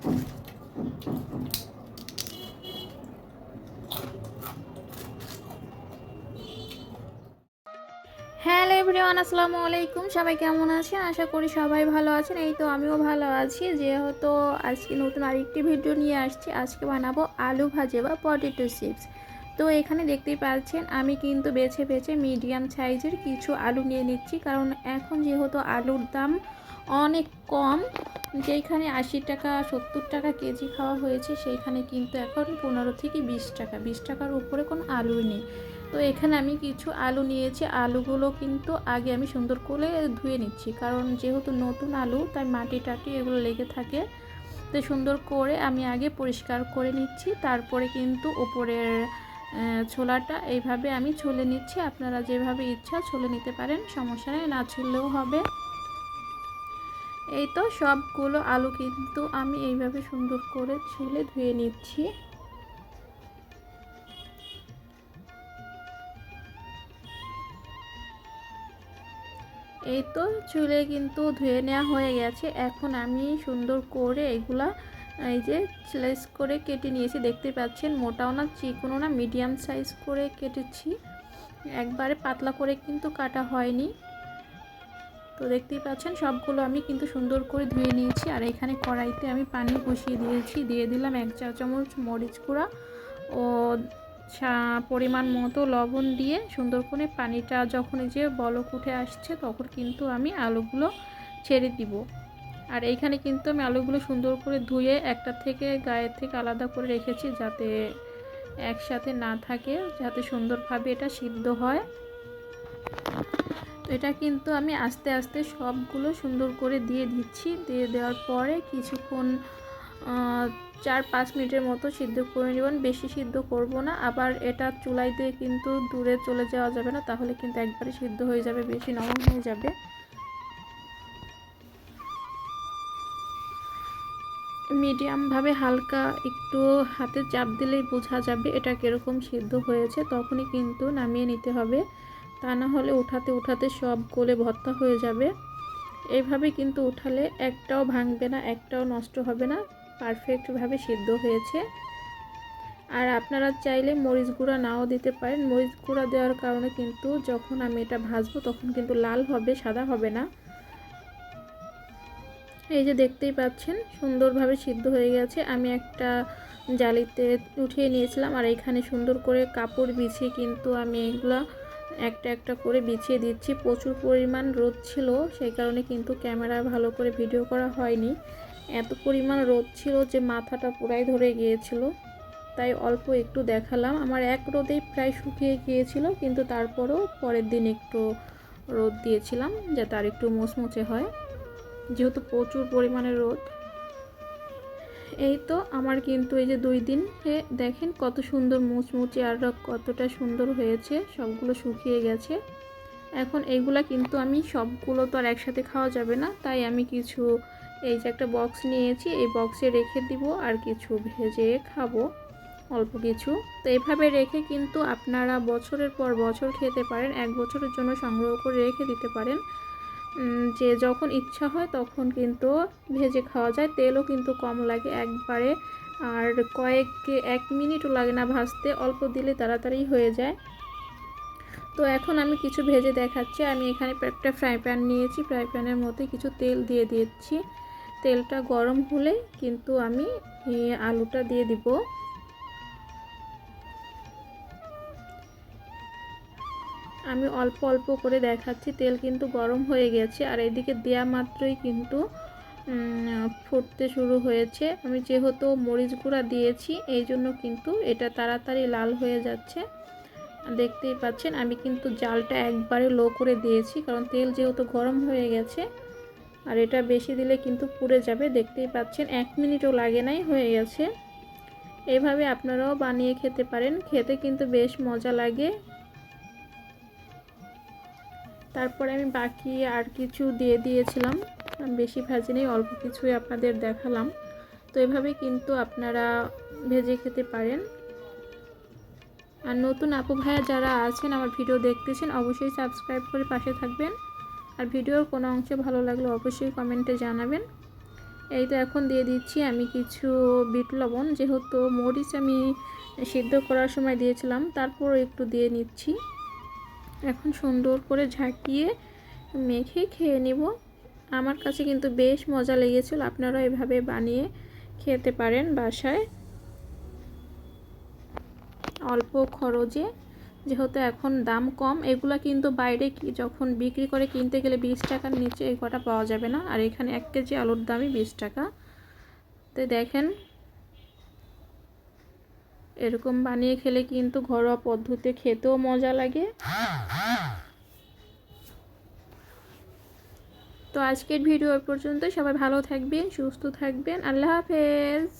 Hello everyone, আসসালামু আলাইকুম। সবাই কেমন আছেন? আশা করি সবাই ভালো আছেন। এই তো আমিও ভালো আছি। যেহেতু আজকে নতুন আরেকটি ভিডিও নিয়ে আসছি। আজকে বানাবো আলু ভাজে বা পটেটো চিপস তো এখানে দেখতেই পাচ্ছেন, আমি কিন্তু বেছে বেছে মিডিয়াম সাইজের কিছু আলু নিয়ে নিচ্ছি। কারণ এখন যেহেতু আলুর দাম অনেক কম। যেখানে আশি টাকা, সত্তর টাকা কেজি খাওয়া হয়েছে, সেইখানে কিন্তু এখন পনেরো থেকে বিশ টাকা। বিশ টাকার উপরে কোনো আলু নেই। তো এখানে আমি কিছু আলু নিয়েছি। আলুগুলো কিন্তু আগে আমি সুন্দর করে ধুয়ে নিচ্ছি। কারণ যেহেতু নতুন আলু, তাই মাটি টাটি এগুলো লেগে থাকে। তো সুন্দর করে আমি আগে পরিষ্কার করে নিচ্ছি। তারপরে কিন্তু ওপরের ছোলাটা এইভাবে আমি ছলে নিচ্ছি। আপনারা যেভাবে ইচ্ছা ছলে নিতে পারেন, সমস্যা নেই। না ছুললেও হবে। এই তো সবগুলো আলু কিন্তু আমি এইভাবে সুন্দর করে ছুলে ধুয়ে নিচ্ছি। এই তো চুলে কিন্তু ধুয়ে নেওয়া হয়ে গেছে। এখন আমি সুন্দর করে এগুলা, এই যে স্লাইস করে কেটে নিয়েছি। দেখতে পাচ্ছেন, মোটাও না, চিকনও না, মিডিয়াম সাইজ করে কেটেছি। একবারে পাতলা করে কিন্তু কাটা হয়নি। তো দেখতেই পাচ্ছেন, সবগুলো আমি কিন্তু সুন্দর করে ধুয়ে নিয়েছি। আর এখানে কড়াইতে আমি পানি বসিয়ে দিয়েছি। দিয়ে দিলাম এক চা চামচ মরিচ গুঁড়া ও পরিমাণ মতো লবণ দিয়ে সুন্দর করে পানিটা যখন যে বলক উঠে আসছে, তখন কিন্তু আমি আলুগুলো ছেড়ে দিব। আর এইখানে কিন্তু আমি আলুগুলো সুন্দর করে ধুয়ে একটা থেকে গায়ের থেকে আলাদা করে রেখেছি যাতে একসাথে না থাকে, যাতে সুন্দরভাবে এটা সিদ্ধ হয়। এটা কিন্তু আমি আস্তে আস্তে সবগুলো সুন্দর করে দিয়ে দিচ্ছি। দিয়ে দেওয়ার পরে কিছুক্ষণ চার পাঁচ মিনিটের মতো সিদ্ধ করে নেবেন বেশি সিদ্ধ করব না। আবার এটা চুলাই দিয়ে কিন্তু দূরে চলে যাওয়া যাবে না। তাহলে কিন্তু একবারে সিদ্ধ হয়ে যাবে, বেশি নরম হয়ে যাবে। মিডিয়ামভাবে হালকা একটু হাতে চাপ দিলেই বোঝা যাবে এটা কীরকম সিদ্ধ হয়েছে। তখনই কিন্তু নামিয়ে নিতে হবে। তা না হলে উঠাতে উঠাতে সব গলে ভর্তা হয়ে যাবে। এইভাবে কিন্তু উঠালে একটাও ভাঙবে না, একটাও নষ্ট হবে না পারফেক্টভাবে সিদ্ধ হয়েছে। আর আপনারা চাইলে মরিচ গুঁড়া নাও দিতে পারেন। মরিচ গুঁড়া দেওয়ার কারণে কিন্তু যখন আমি এটা ভাজবো তখন কিন্তু লাল হবে, সাদা হবে না। এই যে দেখতেই পাচ্ছেন, সুন্দরভাবে সিদ্ধ হয়ে গেছে। আমি একটা জালিতে উঠিয়ে নিয়েছিলাম আর এখানে সুন্দর করে কাপড় বিছিয়ে কিন্তু আমি এগুলো একটা একটা করে বিছিয়ে দিচ্ছি। প্রচুর পরিমাণ রোদ ছিল, সেই কারণে কিন্তু ক্যামেরায় ভালো করে ভিডিও করা হয়নি। এত পরিমাণ রোদ ছিল যে মাথাটা পুরাই ধরে গিয়েছিল। তাই অল্প একটু দেখালাম। আমার এক রোদেই প্রায় শুকিয়ে গিয়েছিল, কিন্তু তারপরও পরের দিন একটু রোদ দিয়েছিলাম, যাতে আর একটু মোচমোচে হয়। যেহেতু প্রচুর পরিমাণে রোদ এই তো আমার কিন্তু এই যে দুই দিন দেখেন কত সুন্দর মুচমুচে আর কতটা সুন্দর হয়েছে, সবগুলো শুকিয়ে গেছে। এখন এইগুলা কিন্তু আমি সবগুলো তো আর একসাথে খাওয়া যাবে না, তাই আমি কিছু এই যে একটা বক্স নিয়েছি, এই বক্সে রেখে দিব আর কিছু ভেজে খাব, অল্প কিছু। তো এভাবে রেখে কিন্তু আপনারা বছরের পর বছর খেতে পারেন, এক বছরের জন্য সংগ্রহ করে রেখে দিতে পারেন। যে যখন ইচ্ছা হয় তখন কিন্তু ভেজে খাওয়া যায়। তেলও কিন্তু কম লাগে একবারে। আর কয়েক এক মিনিটও লাগে না ভাজতে, অল্প দিলে তাড়াতাড়ি হয়ে যায়। তো এখন আমি কিছু ভেজে দেখাচ্ছি। আমি এখানে একটা ফ্রাই প্যান নিয়েছি। ফ্রাই প্যানের মধ্যে কিছু তেল দিয়ে দিচ্ছি। তেলটা গরম হলে কিন্তু আমি আলুটা দিয়ে দিব। আমি অল্প অল্প করে দেখাচ্ছি, তেল কিন্তু গরম হয়ে গেছে। আর এদিকে দেয়া মাত্রই কিন্তু ফুটতে শুরু হয়েছে। আমি যেহেতু মরিচ গুঁড়া দিয়েছি, এই জন্য কিন্তু এটা তাড়াতাড়ি লাল হয়ে যাচ্ছে। দেখতেই পাচ্ছেন, আমি কিন্তু জালটা একবারে লো করে দিয়েছি, কারণ তেল যেহেতু গরম হয়ে গেছে, আর এটা বেশি দিলে কিন্তু পুড়ে যাবে। দেখতেই পাচ্ছেন, এক মিনিটও লাগে নাই, হয়ে গেছে। এভাবে আপনারাও বানিয়ে খেতে পারেন। খেতে কিন্তু বেশ মজা লাগে। তারপরে আমি বাকি আর কিছু দিয়ে দিয়েছিলাম। বেশি ভাজি নেই, অল্প কিছুই আপনাদের দেখালাম। তো এভাবে কিন্তু আপনারা ভেজে খেতে পারেন। আর নতুন আপু ভাইয়া যারা আছেন, আমার ভিডিও দেখতেছেন, অবশ্যই সাবস্ক্রাইব করে পাশে থাকবেন। আর ভিডিওর কোনো অংশে ভালো লাগলে অবশ্যই কমেন্টে জানাবেন। এই তো এখন দিয়ে দিচ্ছি আমি কিছু বিট লবণ। যেহেতু মরিচ আমি সিদ্ধ করার সময় দিয়েছিলাম তারপর একটু দিয়ে নিচ্ছি। এখন সুন্দর করে ঝাঁকিয়ে মেখে খেয়ে নিব। আমার কাছে কিন্তু বেশ মজা লেগেছিল। আপনারা এভাবে বানিয়ে খেতে পারেন বাসায়। অল্প খরচে, যেহেতু এখন দাম কম, এগুলো কিন্তু বাইরে যখন বিক্রি করে কিনতে গেলে বিশ টাকার নিচে এই কটা পাওয়া যাবে না। আর এখানে এক কেজি আলুর দামই বিশ টাকা। তো দেখেন এরকম বানিয়ে খেলে কিন্তু ঘরোয়া পদ্ধতিতে খেতেও মজা লাগে। তো আজকের ভিডিও পর্যন্ত সবাই ভালো থাকবেন, সুস্থ থাকবেন। আল্লাহ হাফেজ।